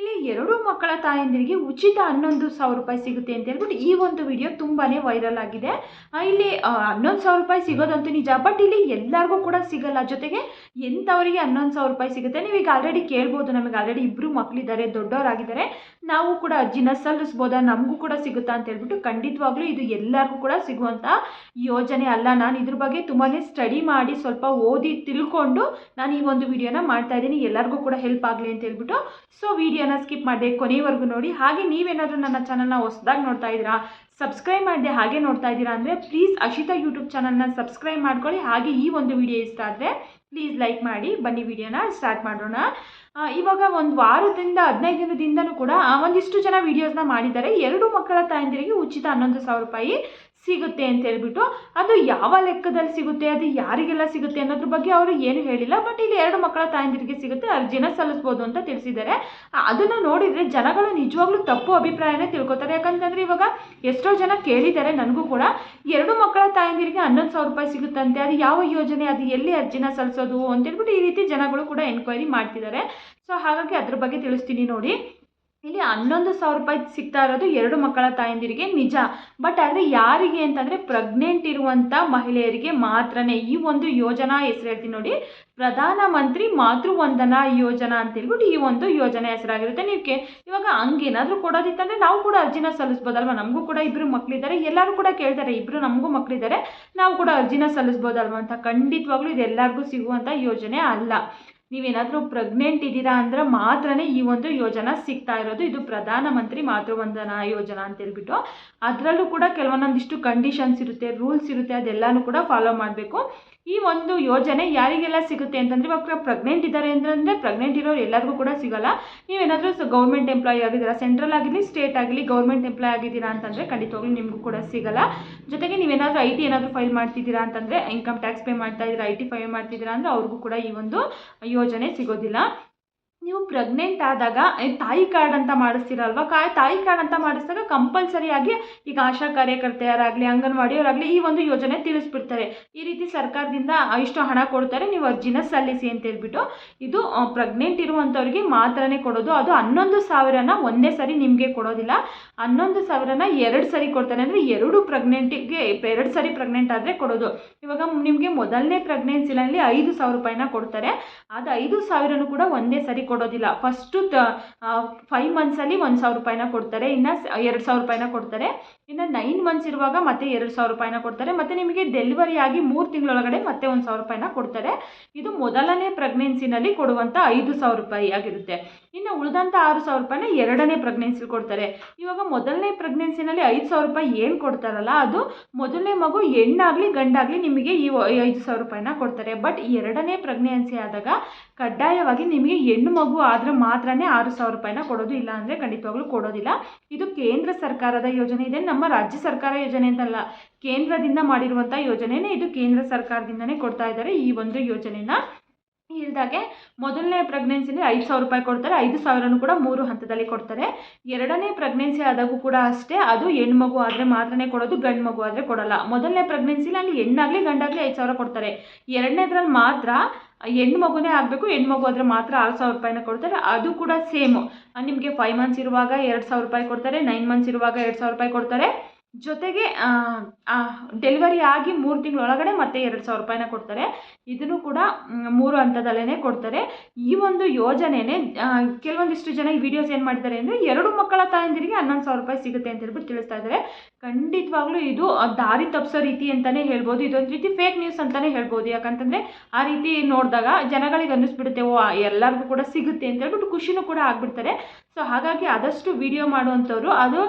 ಇಲ್ಲಿ ಎರಡು ಮಕ್ಕಳ ತಾಯಂದಿರಿಗೆ ಉಚಿತ ಹನ್ನೊಂದು ಸಾವಿರ ರೂಪಾಯಿ ಸಿಗುತ್ತೆ ಅಂತ ಹೇಳ್ಬಿಟ್ಟು ಈ ಒಂದು ವಿಡಿಯೋ ತುಂಬಾ ವೈರಲ್ ಆಗಿದೆ. ಇಲ್ಲಿ ಹನ್ನೊಂದು ಸಾವಿರ ರೂಪಾಯಿ ಸಿಗೋದಂತೂ ನಿಜ ಬಟ್ ಇಲ್ಲಿ ಎಲ್ಲರಿಗೂ ಕೂಡ ಸಿಗಲ್ಲ. ಜೊತೆಗೆ ಎಂಥವರಿಗೆ ಹನ್ನೊಂದು ಸಾವಿರ ರೂಪಾಯಿ ಸಿಗುತ್ತೆ? ನೀವೀಗ ಆಲ್ರೆಡಿ ಕೇಳ್ಬೋದು, ನಮಗೆ ಆಲ್ರೆಡಿ ಇಬ್ಬರು ಮಕ್ಕಳಿದ್ದಾರೆ ದೊಡ್ಡವರಾಗಿದ್ದಾರೆ. ನಾವು ಕೂಡ ಅರ್ಜಿನ ಸಲ್ಲಿಸ್ಬೋದಾ? ನಮಗೂ ಕೂಡ ಸಿಗುತ್ತಾ ಅಂತ ಹೇಳ್ಬಿಟ್ಟು ಖಂಡಿತವಾಗ್ಲೂ ಇದು ಎಲ್ಲರಿಗೂ ಕೂಡ ಸಿಗುವಂಥ ಯೋಜನೆ ಅಲ್ಲ. ನಾನು ಇದ್ರ ಬಗ್ಗೆ ತುಂಬಾ ಸ್ಟಡಿ ಮಾಡಿ ಸ್ವಲ್ಪ ಓದಿ ತಿಳ್ಕೊಂಡು ನಾನು ಈ ಒಂದು ವಿಡಿಯೋನ ಮಾಡ್ತಾ ಇದ್ದೀನಿ. ಎಲ್ಲರಿಗೂ ಕೂಡ ಹೆಲ್ಪ್ ಆಗಲಿ ಅಂತ ಹೇಳ್ಬಿಟ್ಟು. ಸೊ ವಿಡಿಯೋನ ಸ್ಕಿಪ್ ಮಾಡಿದೆ ಕೊನೆವರೆಗೂ ನೋಡಿ. ಹಾಗೆ ನೀವೇನಾದರೂ ನನ್ನ ಚಾನಲ್ನ ಹೊಸದಾಗಿ ನೋಡ್ತಾ ಇದ್ದೀರಾ ಸಬ್ಸ್ಕ್ರೈಬ್ ಮಾಡಿದೆ ಹಾಗೆ ನೋಡ್ತಾ ಇದ್ದೀರಾ ಅಂದರೆ ಪ್ಲೀಸ್ ಅಶಿತಾ ಯೂಟ್ಯೂಬ್ ಚಾನಲ್ನ ಸಬ್ಸ್ಕ್ರೈಬ್ ಮಾಡ್ಕೊಳ್ಳಿ. ಹಾಗೆ ಈ ಒಂದು ವಿಡಿಯೋ ಇಷ್ಟ ಆದರೆ ಪ್ಲೀಸ್ ಲೈಕ್ ಮಾಡಿ. ಬನ್ನಿ ವಿಡಿಯೋನ ಸ್ಟಾರ್ಟ್ ಮಾಡೋಣ. ಇವಾಗ ಒಂದು ವಾರದಿಂದ ಹದಿನೈದು ದಿನದಿಂದನೂ ಕೂಡ ಒಂದಿಷ್ಟು ಜನ ವೀಡಿಯೋಸ್ನ ಮಾಡಿದ್ದಾರೆ. ಎರಡು ಮಕ್ಕಳ ತಾಯಂದಿರಿಗೆ ಉಚಿತ ಹನ್ನೊಂದು ಸಾವಿರ ರೂಪಾಯಿ ಸಿಗುತ್ತೆ ಅಂತ ಹೇಳ್ಬಿಟ್ಟು ಅದು ಯಾವ ಲೆಕ್ಕದಲ್ಲಿ ಸಿಗುತ್ತೆ, ಅದು ಯಾರಿಗೆಲ್ಲ ಸಿಗುತ್ತೆ ಅನ್ನೋದ್ರ ಬಗ್ಗೆ ಅವರು ಏನು ಹೇಳಿಲ್ಲ. ಬಟ್ ಇಲ್ಲಿ ಎರಡು ಮಕ್ಕಳ ತಾಯಂದಿರಿಗೆ ಸಿಗುತ್ತೆ, ಅರ್ಜಿನ ಸಲ್ಲಿಸ್ಬೋದು ಅಂತ ತಿಳಿಸಿದ್ದಾರೆ. ಅದನ್ನು ನೋಡಿದರೆ ಜನಗಳು ನಿಜವಾಗ್ಲೂ ತಪ್ಪು ಅಭಿಪ್ರಾಯನೇ ತಿಳ್ಕೊತಾರೆ. ಯಾಕಂತಂದರೆ ಇವಾಗ ಎಷ್ಟೋ ಜನ ಕೇಳಿದ್ದಾರೆ, ನನಗೂ ಕೂಡ. ಎರಡು ಮಕ್ಕಳ ತಾಯಂದಿರಿಗೆ ಹನ್ನೊಂದು ಸಾವಿರ ರೂಪಾಯಿ ಸಿಗುತ್ತಂತೆ, ಅದು ಯಾವ ಯೋಜನೆ, ಅದು ಎಲ್ಲಿ ಅರ್ಜಿನ ಸಲ್ಲಿಸೋದು ಅಂತೇಳ್ಬಿಟ್ಟು ಈ ರೀತಿ ಜನಗಳು ಕೂಡ ಎನ್ಕ್ವೈರಿ ಮಾಡ್ತಿದ್ದಾರೆ. ಸೊ ಹಾಗಾಗಿ ಅದ್ರ ಬಗ್ಗೆ ತಿಳಿಸ್ತೀನಿ ನೋಡಿ. ಇಲ್ಲಿ ಹನ್ನೊಂದು ಸಾವಿರ ರೂಪಾಯಿ ಸಿಗ್ತಾ ಇರೋದು ಎರಡು ಮಕ್ಕಳ ತಾಯಂದಿರಿಗೆ ನಿಜ. ಬಟ್ ಆದರೆ ಯಾರಿಗೆ ಅಂತಂದರೆ ಪ್ರೆಗ್ನೆಂಟ್ ಇರುವಂಥ ಮಹಿಳೆಯರಿಗೆ ಮಾತ್ರನೇ. ಈ ಒಂದು ಯೋಜನಾ ಹೆಸರು ಹೇಳ್ತೀನಿ ನೋಡಿ. ಪ್ರಧಾನಮಂತ್ರಿ ಮಾತೃವಂದನಾ ಯೋಜನಾ ಅಂತ ಹೇಳ್ಬಿಟ್ಟು ಈ ಒಂದು ಯೋಜನೆ ಹೆಸರಾಗಿರುತ್ತೆ. ನೀವು ಕೆ ಇವಾಗ ಹಂಗೇನಾದರೂ ಕೊಡೋದಿತ್ತಂದರೆ ನಾವು ಕೂಡ ಅರ್ಜಿನ ಸಲ್ಲಿಸ್ಬೋದಲ್ವ? ನಮಗೂ ಕೂಡ ಇಬ್ಬರು ಮಕ್ಕಳಿದ್ದಾರೆ ಎಲ್ಲರೂ ಕೂಡ ಕೇಳ್ತಾರೆ ಇಬ್ಬರು ನಮಗೂ ಮಕ್ಕಳಿದ್ದಾರೆ ನಾವು ಕೂಡ ಅರ್ಜಿನ ಸಲ್ಲಿಸ್ಬೋದಲ್ವ ಅಂತ. ಖಂಡಿತವಾಗ್ಲೂ ಇದು ಎಲ್ಲರಿಗೂ ಸಿಗುವಂಥ ಯೋಜನೆ ಅಲ್ಲ. ನೀವೇನಾದರೂ ಪ್ರೆಗ್ನೆಂಟ್ ಇದ್ದೀರಾ ಅಂದ್ರೆ ಮಾತ್ರನೇ ಈ ಒಂದು ಯೋಜನಾ ಸಿಗ್ತಾ ಇರೋದು. ಇದು ಪ್ರಧಾನಮಂತ್ರಿ ಮಾತೃವಂದನಾ ಯೋಜನಾ ಅಂತ ಹೇಳ್ಬಿಟ್ಟು. ಅದರಲ್ಲೂ ಕೂಡ ಕೆಲವೊಂದೊಂದಿಷ್ಟು ಕಂಡೀಷನ್ಸ್ ಇರುತ್ತೆ ರೂಲ್ಸ್ ಇರುತ್ತೆ, ಅದೆಲ್ಲನೂ ಕೂಡ ಫಾಲೋ ಮಾಡಬೇಕು. ಈ ಒಂದು ಯೋಜನೆ ಯಾರಿಗೆಲ್ಲ ಸಿಗುತ್ತೆ ಅಂತಂದರೆ ಇವಾಗ ಪ್ರೆಗ್ನೆಂಟ್ ಇದ್ದಾರೆ ಅಂತಂದರೆ ಪ್ರೆಗ್ನೆಂಟ್ ಇರೋರು ಎಲ್ಲರಿಗೂ ಕೂಡ ಸಿಗಲ್ಲ. ನೀವೇನಾದರೂ ಗೌರ್ಮೆಂಟ್ ಎಂಪ್ಲಾಯಿ ಆಗಿದ್ದೀರಾ ಸೆಂಟ್ರಲ್ ಆಗಿರಲಿ ಸ್ಟೇಟ್ ಆಗಲಿ ಗೌರ್ಮೆಂಟ್ ಎಂಪ್ಲಾಯ್ ಆಗಿದ್ದೀರಾ ಅಂತಂದರೆ ಖಂಡಿತವಾಗ್ಲೂ ನಿಮಗೂ ಕೂಡ ಸಿಗಲ್ಲ. ಜೊತೆಗೆ ನೀವೇನಾದರೂ ಐ ಟಿ ಏನಾದರೂ ಫೈಲ್ ಮಾಡ್ತಿದ್ದೀರಾ ಅಂತಂದರೆ ಇನ್ಕಮ್ ಟ್ಯಾಕ್ಸ್ ಪೇ ಮಾಡ್ತಾ ಇದ್ದೀರಾ ಐ ಟಿ ಫೈಲ್ ಮಾಡ್ತಿದ್ದೀರಾ ಅಂದರೆ ಅವ್ರಿಗೂ ಕೂಡ ಈ ಒಂದು ಯೋಜನೆ ಸಿಗೋದಿಲ್ಲ. ನೀವು ಪ್ರೆಗ್ನೆಂಟ್ ಆದಾಗ ತಾಯಿ ಕಾರ್ಡ್ ಅಂತ ಮಾಡಿಸ್ತೀರಲ್ವ? ಕಾ, ತಾಯಿ ಕಾರ್ಡ್ ಅಂತ ಮಾಡಿಸಿದಾಗ ಕಂಪಲ್ಸರಿಯಾಗಿ ಈಗ ಆಶಾ ಕಾರ್ಯಕರ್ತೆಯರಾಗಲಿ, ಅಂಗನವಾಡಿಯವರಾಗಲಿ ಈ ಒಂದು ಯೋಜನೆ ತಿಳಿಸ್ಬಿಡ್ತಾರೆ. ಈ ರೀತಿ ಸರ್ಕಾರದಿಂದ ಇಷ್ಟು ಹಣ ಕೊಡ್ತಾರೆ, ನೀವು ಅರ್ಜಿನ ಸಲ್ಲಿಸಿ ಅಂತ ಹೇಳ್ಬಿಟ್ಟು ಇದು ಪ್ರೆಗ್ನೆಂಟ್ ಇರುವಂಥವ್ರಿಗೆ ಮಾತ್ರನೇ ಕೊಡೋದು. ಅದು ಹನ್ನೊಂದು ಸಾವಿರನ ಒಂದೇ ಸರಿ ನಿಮಗೆ ಕೊಡೋದಿಲ್ಲ. ಹನ್ನೊಂದು ಸಾವಿರನ ಎರಡು ಸರಿ ಕೊಡ್ತಾರೆ. ಅಂದರೆ ಎರಡು ಪ್ರೆಗ್ನೆಂಟಿಗೆ ಎರಡು ಸರಿ ಪ್ರೆಗ್ನೆಂಟ್ ಆದರೆ ಕೊಡೋದು. ಇವಾಗ ನಿಮಗೆ ಮೊದಲನೇ ಪ್ರೆಗ್ನೆನ್ಸಿನಲ್ಲಿ ಐದು ಸಾವಿರ ರೂಪಾಯಿನ ಕೊಡ್ತಾರೆ. ಅದು ಐದು ಸಾವಿರನೂ ಕೂಡ ಒಂದೇ ಸರಿ ಕೊಡೋದಿಲ್ಲ. ಫಸ್ಟು ಫೈವ್ ಮಂತ್ಸಲ್ಲಿ ಒಂದು ಸಾವಿರ ರೂಪಾಯಿನ ಕೊಡ್ತಾರೆ. ಇನ್ನು ಎರಡು ಸಾವಿರ ರೂಪಾಯಿನ ಕೊಡ್ತಾರೆ. ಇನ್ನು ನೈನ್ ಮಂತ್ಸ್ ಇರುವಾಗ ಮತ್ತೆ ಎರಡು ಸಾವಿರ ರೂಪಾಯಿನ ಕೊಡ್ತಾರೆ. ಮತ್ತು ನಿಮಗೆ ಡೆಲಿವರಿ ಆಗಿ ಮೂರು ತಿಂಗಳೊಳಗಡೆ ಮತ್ತೆ ಒಂದು ಸಾವಿರ ರೂಪಾಯಿನ ಕೊಡ್ತಾರೆ. ಇದು ಮೊದಲನೇ ಪ್ರೆಗ್ನೆನ್ಸಿನಲ್ಲಿ ಕೊಡುವಂಥ ಐದು ಸಾವಿರ ರೂಪಾಯಿ ಆಗಿರುತ್ತೆ. ಇನ್ನು ಉಳಿದಂಥ ಆರು ಸಾವಿರ ರೂಪಾಯಿನ ಎರಡನೇ ಪ್ರೆಗ್ನೆನ್ಸಿಲಿ ಕೊಡ್ತಾರೆ. ಇವಾಗ ಮೊದಲನೇ ಪ್ರೆಗ್ನೆನ್ಸಿನಲ್ಲಿ ಐದು ಸಾವಿರ ರೂಪಾಯಿ ಏನು ಕೊಡ್ತಾರಲ್ಲ, ಅದು ಮೊದಲನೇ ಮಗು ಹೆಣ್ಣಾಗಲಿ ಗಂಡಾಗಲಿ ನಿಮಗೆ ಈ ಐದು ಸಾವಿರ ರೂಪಾಯಿನ ಕೊಡ್ತಾರೆ. ಬಟ್ ಎರಡನೇ ಪ್ರೆಗ್ನೆನ್ಸಿ ಆದಾಗ ಕಡ್ಡಾಯವಾಗಿ ನಿಮಗೆ ಹೆಣ್ಣು ಮಗು ಆದರೆ ಮಾತ್ರನೇ ಆರು ಸಾವಿರ ರೂಪಾಯಿನ ಕೊಡೋದು ಇಲ್ಲ ಅಂದರೆ ಖಂಡಿತವಾಗ್ಲೂ ಕೊಡೋದಿಲ್ಲ. ಇದು ಕೇಂದ್ರ ಸರ್ಕಾರದ ಯೋಜನೆ ಇದೆ, ನಮ್ಮ ರಾಜ್ಯ ಸರ್ಕಾರ ಯೋಜನೆ ಅಂತಲ್ಲ. ಕೇಂದ್ರದಿಂದ ಮಾಡಿರುವಂಥ ಯೋಜನೆನೇ ಇದು ಕೇಂದ್ರ ಸರ್ಕಾರದಿಂದನೇ ಕೊಡ್ತಾ ಇದ್ದಾರೆ ಈ ಒಂದು ಯೋಜನೆನ. ಇಲ್ದಾಗೆ ಮೊದಲನೇ ಪ್ರೆಗ್ನೆನ್ಸಿಲಿ ಐದು ಸಾವಿರ ರೂಪಾಯಿ ಕೊಡ್ತಾರೆ. ಐದು ಸಾವಿರನೂ ಕೂಡ ಮೂರು ಹಂತದಲ್ಲಿ ಕೊಡ್ತಾರೆ. ಎರಡನೇ ಪ್ರೆಗ್ನೆನ್ಸಿ ಆದಾಗೂ ಕೂಡ ಅಷ್ಟೇ. ಅದು ಹೆಣ್ಮಗು ಆದರೆ ಮಾತ್ರನೇ ಕೊಡೋದು ಗಂಡು ಮಗು ಆದರೆ ಕೊಡೋಲ್ಲ. ಮೊದಲನೇ ಪ್ರೆಗ್ನೆನ್ಸಿಲಿ ಅಲ್ಲಿ ಹೆಣ್ಣಾಗಲಿ, ಗಂಡಾಗಲಿ ಐದು ಸಾವಿರ ಕೊಡ್ತಾರೆ. ಎರಡನೇದ್ರಲ್ಲಿ ಮಾತ್ರ ಹೆಣ್ಣು ಮಗುನೇ ಆಗಬೇಕು ಹೆಣ್ಣು ಮಗು ಆದರೆ ಮಾತ್ರ ಆರು ಸಾವಿರ ರೂಪಾಯಿನ ಕೊಡ್ತಾರೆ. ಅದು ಕೂಡ ಸೇಮು. ನಿಮಗೆ ಫೈವ್ ಮಂತ್ಸ್ ಇರುವಾಗ ಎರಡು ಸಾವಿರ ರೂಪಾಯಿ ಕೊಡ್ತಾರೆ ನೈನ್ ಮಂತ್ಸ್ ಇರುವಾಗ ಎರಡು ಸಾವಿರ ರೂಪಾಯಿ ಕೊಡ್ತಾರೆ. ಜೊತೆಗೆ ಡೆಲಿವರಿ ಆಗಿ ಮೂರು ತಿಂಗಳೊಳಗಡೆ ಮತ್ತೆ ಎರಡು ಸಾವಿರ ರೂಪಾಯಿನ ಕೊಡ್ತಾರೆ. ಇದನ್ನು ಕೂಡ ಮೂರು ಹಂತದಲ್ಲೇ ಕೊಡ್ತಾರೆ. ಈ ಒಂದು ಯೋಜನೆನೇ ಕೆಲವೊಂದಿಷ್ಟು ಜನ ಈ ವಿಡಿಯೋಸ್ ಏನು ಮಾಡಿದ್ದಾರೆ ಅಂದರೆ, ಎರಡು ಮಕ್ಕಳ ತಾಯಂದಿರಿಗೆ ಹನ್ನೊಂದು ಸಾವಿರ ರೂಪಾಯಿ ಸಿಗುತ್ತೆ ಅಂತ ಹೇಳ್ಬಿಟ್ಟು ತಿಳಿಸ್ತಾ ಇದ್ದಾರೆ. ಖಂಡಿತವಾಗ್ಲೂ ಇದು ದಾರಿ ತಪ್ಪಿಸೋ ರೀತಿ ಅಂತಲೇ ಹೇಳ್ಬೋದು. ಇದೊಂದು ರೀತಿ ಫೇಕ್ ನ್ಯೂಸ್ ಅಂತಲೇ ಹೇಳ್ಬೋದು. ಯಾಕಂತಂದರೆ, ಆ ರೀತಿ ನೋಡಿದಾಗ ಜನಗಳಿಗೆ ಅನ್ನಿಸ್ಬಿಡುತ್ತೆ, ಓ, ಎಲ್ಲರಿಗೂ ಕೂಡ ಸಿಗುತ್ತೆ ಅಂತ ಹೇಳ್ಬಿಟ್ಟು ಖುಷಿನೂ ಕೂಡ ಆಗ್ಬಿಡ್ತಾರೆ. ಸೊ ಹಾಗಾಗಿ ಆದಷ್ಟು ವಿಡಿಯೋ ಮಾಡುವಂಥವ್ರು, ಅದು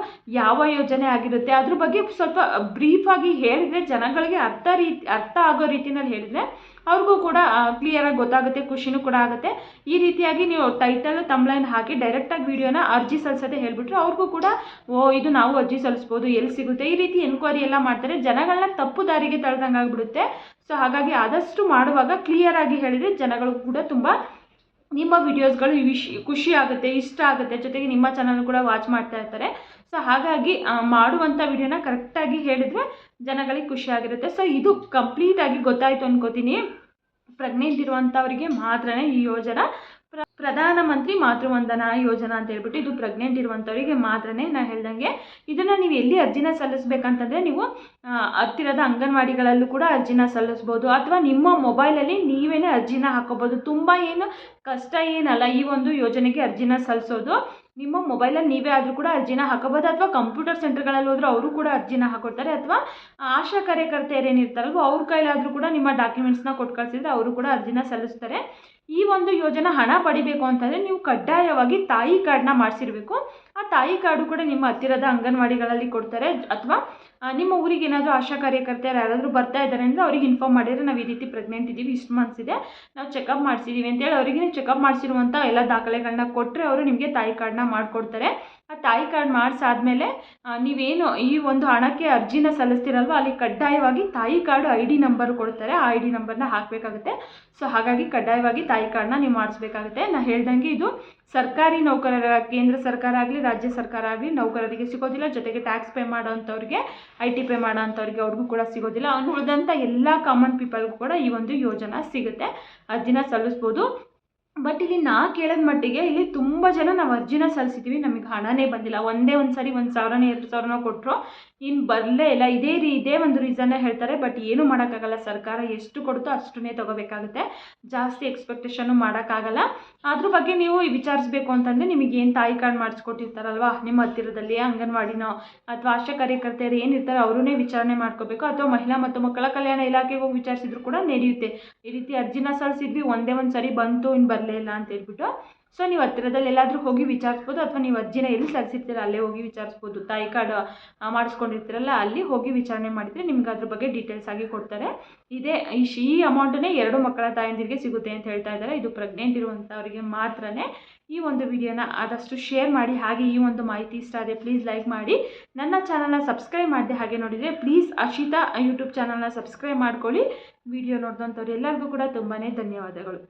ಯಾವ ಯೋಜನೆ ಆಗಿರುತ್ತೆ ಅದ್ರ ಬಗ್ಗೆ ಸ್ವಲ್ಪ ಬ್ರೀಫಾಗಿ ಹೇಳಿದ್ರೆ ಜನಗಳಿಗೆ ಅರ್ಥ ರೀತಿ, ಅರ್ಥ ಆಗೋ ರೀತಿನಲ್ಲಿ ಹೇಳಿದ್ರೆ ಅವ್ರಿಗೂ ಕೂಡ ಕ್ಲಿಯರಾಗಿ ಗೊತ್ತಾಗುತ್ತೆ, ಖುಷಿನೂ ಕೂಡ ಆಗುತ್ತೆ. ಈ ರೀತಿಯಾಗಿ ನೀವು ಟೈಟಲ್ ತಮ್ಲೈನ್ ಹಾಕಿ ಡೈರೆಕ್ಟಾಗಿ ವಿಡಿಯೋನ ಅರ್ಜಿ ಸಲ್ಲಿಸೋದೇ ಹೇಳಿಬಿಟ್ರೆ ಅವ್ರಿಗೂ ಕೂಡ, ಓ, ಇದು ನಾವು ಅರ್ಜಿ ಸಲ್ಲಿಸ್ಬೋದು ಎಲ್ಲಿ ಸಿಗುತ್ತೆ? ಈ ರೀತಿ ಎನ್ಕ್ವೈರಿ ಎಲ್ಲ ಮಾಡ್ತಾರೆ. ಜನಗಳನ್ನ ತಪ್ಪು ದಾರಿಗೆ ತಳ್ದಂಗೆ ಆಗಿಬಿಡುತ್ತೆ ಸೊ ಹಾಗಾಗಿ ಆದಷ್ಟು ಮಾಡುವಾಗ ಕ್ಲಿಯರಾಗಿ ಹೇಳಿದರೆ ಜನಗಳು ಕೂಡ ತುಂಬ ನಿಮ್ಮ ವಿಡಿಯೋಸ್ಗಳು ವಿಶ್ ಖುಷಿ ಆಗುತ್ತೆ ಇಷ್ಟ ಆಗುತ್ತೆ, ಜೊತೆಗೆ ನಿಮ್ಮ ಚಾನಲ್ ಕೂಡ ವಾಚ್ ಮಾಡ್ತಾ ಇರ್ತಾರೆ. ಸೊ ಹಾಗಾಗಿ ಮಾಡುವಂಥ ವಿಡಿಯೋನ ಕರೆಕ್ಟಾಗಿ ಹೇಳಿದರೆ ಜನಗಳಿಗೆ ಖುಷಿಯಾಗಿರುತ್ತೆ. ಸೊ ಇದು ಕಂಪ್ಲೀಟಾಗಿ ಗೊತ್ತಾಯಿತು ಅನ್ಕೋತೀನಿ. ಪ್ರೆಗ್ನೆಂಟ್ ಇರುವಂಥವರಿಗೆ ಮಾತ್ರನೇ ಈ ಯೋಜನಾ ಪ್ರಧಾನಮಂತ್ರಿ ಮಾತೃವಂದನಾ ಯೋಜನಾ ಅಂತ ಹೇಳ್ಬಿಟ್ಟು ಇದು ಪ್ರೆಗ್ನೆಂಟ್ ಇರುವಂಥವರಿಗೆ ಮಾತ್ರನೇ ನಾನು ಹೇಳ್ದಂಗೆ. ಇದನ್ನು ನೀವು ಎಲ್ಲಿ ಅರ್ಜಿನ ಸಲ್ಲಿಸ್ಬೇಕಂತಂದರೆ ನೀವು ಹತ್ತಿರದ ಅಂಗನವಾಡಿಗಳಲ್ಲೂ ಕೂಡ ಅರ್ಜಿನ ಸಲ್ಲಿಸ್ಬೋದು. ಅಥವಾ ನಿಮ್ಮ ಮೊಬೈಲಲ್ಲಿ ನೀವೇ ಅರ್ಜಿನ ಹಾಕೋಬೋದು. ತುಂಬ ಏನು ಕಷ್ಟ ಏನಲ್ಲ ಈ ಒಂದು ಯೋಜನೆಗೆ ಅರ್ಜಿನ ಸಲ್ಲಿಸೋದು. ನಿಮ್ಮ ಮೊಬೈಲಲ್ಲಿ ನೀವೇ ಆದರೂ ಕೂಡ ಅರ್ಜಿನ ಹಾಕಬಹುದು ಅಥವಾ ಕಂಪ್ಯೂಟರ್ ಸೆಂಟರ್ಗಳಲ್ಲಿ ಹೋದ್ರೆ ಅವರು ಕೂಡ ಅರ್ಜಿನ ಹಾಕೊಡ್ತಾರೆ ಅಥವಾ ಆಶಾ ಕಾರ್ಯಕರ್ತೆಯರು ಏನಿರ್ತಾರಲ್ವ ಅವ್ರ ಕೈಲಾದರೂ ಕೂಡ ನಿಮ್ಮ ಡಾಕ್ಯುಮೆಂಟ್ಸ್ನ ಕೊಟ್ಟು ಕಳಿಸಿದ್ರೆ ಅವರು ಕೂಡ ಅರ್ಜಿನ ಸಲ್ಲಿಸ್ತಾರೆ. ಈ ಒಂದು ಯೋಜನೆ ಹಣ ಪಡಿಬೇಕು ಅಂತಂದರೆ ನೀವು ಕಡ್ಡಾಯವಾಗಿ ತಾಯಿ ಕಾರ್ಡ್ನ ಮಾಡಿಸಿರ್ಬೇಕು. ಆ ತಾಯಿ ಕಾರ್ಡು ಕೂಡ ನಿಮ್ಮ ಹತ್ತಿರದ ಅಂಗನವಾಡಿಗಳಲ್ಲಿ ಕೊಡ್ತಾರೆ. ಅಥವಾ ನಿಮ್ಮ ಊರಿಗೆ ಏನಾದರೂ ಆಶಾ ಕಾರ್ಯಕರ್ತೆಯರು ಯಾರಾದರೂ ಬರ್ತಾ ಇದ್ದಾರೆ ಅಂದರೆ ಅವ್ರಿಗೆ ಇನ್ಫಾರ್ಮ್ ಮಾಡಿದರೆ ನಾವು ಈ ರೀತಿ ಪ್ರೆಗ್ನೆಂಟ್ ಇದ್ದೀವಿ ಇಷ್ಟು ಮಂತ್ಸ್ ಇದೆ ನಾವು ಚೆಕಪ್ ಮಾಡಿಸಿದ್ದೀವಿ ಅಂತೇಳಿ ಅವರಿಗೆ ಚೆಕಪ್ ಮಾಡಿಸಿರುವಂಥ ಎಲ್ಲ ದಾಖಲೆಗಳನ್ನ ಕೊಟ್ಟರೆ ಅವರು ನಿಮಗೆ ತಾಯಿ ಕಾರ್ಡನ್ನ ಮಾಡಿಕೊಡ್ತಾರೆ. ಆ ತಾಯಿ ಕಾರ್ಡ್ ಮಾಡಿಸಾದ್ಮೇಲೆ ನೀವೇನು ಈ ಒಂದು ಹಣಕ್ಕೆ ಅರ್ಜಿನ ಸಲ್ಲಿಸ್ತೀರಲ್ವ, ಅಲ್ಲಿ ಕಡ್ಡಾಯವಾಗಿ ತಾಯಿ ಕಾರ್ಡು ಐ ಡಿ ನಂಬರ್ ಕೊಡ್ತಾರೆ, ಆ ಐ ಡಿ ನಂಬರ್ನ ಹಾಕಬೇಕಾಗುತ್ತೆ. ಸೊ, ಹಾಗಾಗಿ ಕಡ್ಡಾಯವಾಗಿ ತಾಯಿ ಕಾರ್ಡ್ನ ನೀವು ಮಾಡಿಸ್ಬೇಕಾಗುತ್ತೆ. ನಾನು ಹೇಳ್ದಂಗೆ ಇದು ಸರ್ಕಾರಿ ನೌಕರರ, ಕೇಂದ್ರ ಸರ್ಕಾರ ಆಗಲಿ, ರಾಜ್ಯ ಸರ್ಕಾರ ಆಗಲಿ, ನೌಕರರಿಗೆ ಸಿಗೋದಿಲ್ಲ. ಜೊತೆಗೆ ಟ್ಯಾಕ್ಸ್ ಪೇ ಮಾಡೋವಂಥವ್ರಿಗೆ ಐ ಟಿ ಪೇ ಮಾಡೋವಂಥವ್ರಿಗೆ ಅವ್ರಿಗೂ ಕೂಡ ಸಿಗೋದಿಲ್ಲ. ಅವ್ನು ಉಳಿದಂಥ ಎಲ್ಲ ಕಾಮನ್ ಪೀಪಲ್ಗೂ ಕೂಡ ಈ ಒಂದು ಯೋಜನೆ ಸಿಗುತ್ತೆ. ಅರ್ಜಿನ ಸಲ್ಲಿಸ್ಬೋದು. ಬಟ್ ಇಲ್ಲಿ ನಾ ಕೇಳಿದ ಮಟ್ಟಿಗೆ ಇಲ್ಲಿ ತುಂಬ ಜನ ನಾವು ಅರ್ಜಿನ ಸಲ್ಲಿಸಿದ್ದೀವಿ ನಮಗೆ ಹಣನೇ ಬಂದಿಲ್ಲ. ಒಂದೇ ಒಂದು ಸರಿ ಒಂದು ಸಾವಿರನೇ, ಎರಡು ಸಾವಿರನೋ ಕೊಟ್ಟರು ಇನ್ನು ಬರಲೇ ಇಲ್ಲ. ಇದೇ ರೀ ಇದೇ ಒಂದು ರೀಸನ್ನೇ ಹೇಳ್ತಾರೆ ಬಟ್ ಏನೂ ಮಾಡೋಕ್ಕಾಗಲ್ಲ. ಸರ್ಕಾರ ಎಷ್ಟು ಕೊಡುತ್ತೋ ಅಷ್ಟನ್ನೇ ತೊಗೋಬೇಕಾಗುತ್ತೆ. ಜಾಸ್ತಿ ಎಕ್ಸ್ಪೆಕ್ಟೇಷನ್ನು ಮಾಡೋಕ್ಕಾಗಲ್ಲ. ಅದ್ರ ಬಗ್ಗೆ ನೀವು ವಿಚಾರಿಸ್ಬೇಕು ಅಂತಂದರೆ ನಿಮಗೆ ಏನು ತಾಯಿ ಕಾರ್ಡ್ ಮಾಡಿಸ್ಕೊಟ್ಟಿರ್ತಾರಲ್ವಾ? ನಿಮ್ಮ ಹತ್ತಿರದಲ್ಲಿ, ಅಂಗನವಾಡಿನೋ, ಅಥವಾ ಆಶಾ ಕಾರ್ಯಕರ್ತೆಯರು ಏನಿರ್ತಾರೆ ಅವರನ್ನೇ ವಿಚಾರಣೆ ಮಾಡ್ಕೋಬೇಕು. ಅಥವಾ ಮಹಿಳಾ ಮತ್ತು ಮಕ್ಕಳ ಕಲ್ಯಾಣ ಇಲಾಖೆಗೆ ಹೋಗಿ ವಿಚಾರಿಸಿದ್ರು ಕೂಡ ನಡೆಯುತ್ತೆ. ಈ ರೀತಿ ಅರ್ಜಿನ ಸಲ್ಲಿಸಿದ್ವಿ, ಒಂದೇ ಒಂದು ಸರಿ ಬಂತು ಇನ್ನು ಬರಲೇ ಇಲ್ಲ ಅಂತ ಹೇಳ್ಬಿಟ್ಟು. ಸೊ ನೀವು ಹತ್ತಿರದಲ್ಲಿ ಎಲ್ಲಾದರೂ ಹೋಗಿ ವಿಚಾರಿಸ್ಬೋದು ಅಥವಾ ನೀವು ಅಜ್ಜಿನ ಎಲ್ಲಿ ಸಲ್ಲಿಸಿರ್ತೀರ ಅಲ್ಲೇ ಹೋಗಿ ವಿಚಾರಿಸ್ಬೋದು, ತಾಯಿ ಕಾರ್ಡ್ ಮಾಡಿಸ್ಕೊಂಡಿರ್ತೀರಲ್ಲ, ಅಲ್ಲಿ ಹೋಗಿ ವಿಚಾರಣೆ ಮಾಡಿದರೆ ನಿಮ್ಗೆ ಅದ್ರ ಬಗ್ಗೆ ಡೀಟೇಲ್ಸ್ ಆಗಿ ಕೊಡ್ತಾರೆ. ಇದೇ, ಈ ಅಮೌಂಟನ್ನೇ ಎರಡು ಮಕ್ಕಳ ತಾಯಂದಿರಿಗೆ ಸಿಗುತ್ತೆ ಅಂತ ಹೇಳ್ತಾ ಇದ್ದಾರೆ. ಇದು ಪ್ರೆಗ್ನೆಂಟ್ ಇರುವಂಥವರಿಗೆ ಮಾತ್ರನೇ. ಈ ಒಂದು ವಿಡಿಯೋನ ಆದಷ್ಟು ಶೇರ್ ಮಾಡಿ, ಹಾಗೆ ಈ ಒಂದು ಮಾಹಿತಿ ಇಷ್ಟ ಆದರೆ ಪ್ಲೀಸ್ ಲೈಕ್ ಮಾಡಿ. ನನ್ನ ಚಾನಲ್ನ ಸಬ್ಸ್ಕ್ರೈಬ್ ಮಾಡಿದೆ ಹಾಗೆ ನೋಡಿದರೆ ಪ್ಲೀಸ್ ಅಶಿತಾ ಯೂಟ್ಯೂಬ್ ಚಾನಲ್ನ ಸಬ್ಸ್ಕ್ರೈಬ್ ಮಾಡ್ಕೊಳ್ಳಿ. ವಿಡಿಯೋ ನೋಡಿದಂಥವ್ರು ಎಲ್ಲರಿಗೂ ಕೂಡ ತುಂಬಾ ಧನ್ಯವಾದಗಳು.